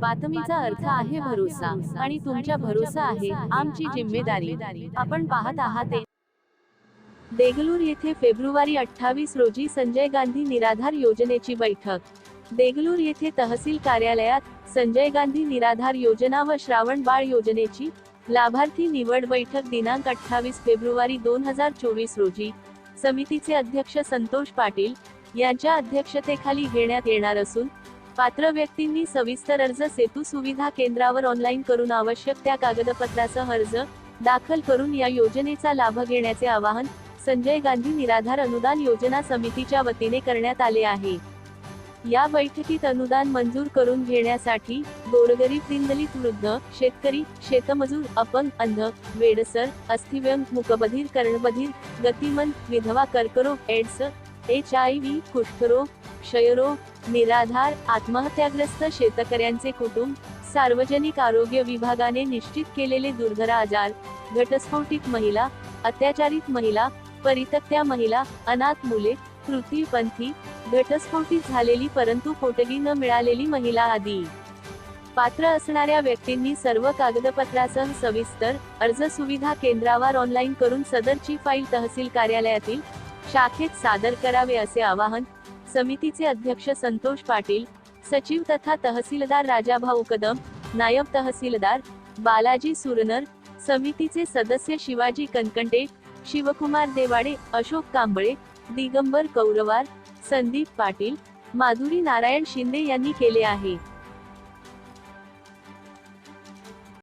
बातमीचा अर्थ आहे भरोसा आणि तुमच्या भरोसा आहे आमची जिम्मेदारी. आपण पाहत आहात देगलूर येथे फेब्रुवारी अठ्ठावीस रोजी संजय गांधी निराधार योजनेची बैठक. देगलूर येथे तहसील कार्यालयात संजय गांधी निराधार योजना व श्रावण बाळ योजनेची लाभार्थी निवड बैठक दिनांक अठ्ठावीस फेब्रुवारी दोन हजार चोवीस रोजी. समितीचे अध्यक्ष संतोष पाटील यांच्या अध्यक्षतेखाली घेण्यात येणार असून पात्र व्यक्तींनी सविस्तर अर्ज सेतू सुविधा केंद्रावर ऑनलाईन करून आवश्यक त्या कागदपत्रासह अर्ज दाखल करून या योजनेचा लाभ घेण्याचे आवाहन संजय गांधी निराधार अनुदान योजना समितीच्या वतीने करण्यात आले आहे. या बैठकीत अनुदान मंजूर करून घेण्यासाठी गोरगरीब दिनदलित वृद्ध शेतकरी शेतमजूर अपंग अंध वेडसर अस्थिव्यंग मुकबधीर कर्णबधीर गतिमन विधवा कर्करोग एड्स एच आय व्ही कुष्ठरोग क्षयरोग निराधार आत्महत्याग्रस्त शेतकऱ्यांचे कुटुंब सार्वजनिक आरोग्य विभागाने निश्चित केलेले दुर्धर आजार घटस्फोटित महिला अत्याचारित महिला परितक्त्या महिला अनाथ मुले तृतीयपंथी घटस्फोटित झालेली परंतु पोटगी न मिळालेली महिला आदी. पात्र असणाऱ्या व्यक्तींनी सर्व कागदपत्रासह सविस्तर अर्ज सुविधा केंद्रावर ऑनलाईन करून सदरची फाईल तहसील कार्यालयातील शाखेत सादर करावे असे आवाहन समितीचे अध्यक्ष संतोष पाटील सचिव तथा तहसीलदार राजाभाऊ कदम नायब तहसीलदार बालाजी सुरनर समितीचे सदस्य शिवाजी कनकंटे शिवकुमार देवाडे अशोक कांबळे दिगंबर कौरवार संदीप पाटील माधुरी नारायण शिंदे यांनी केले आहे.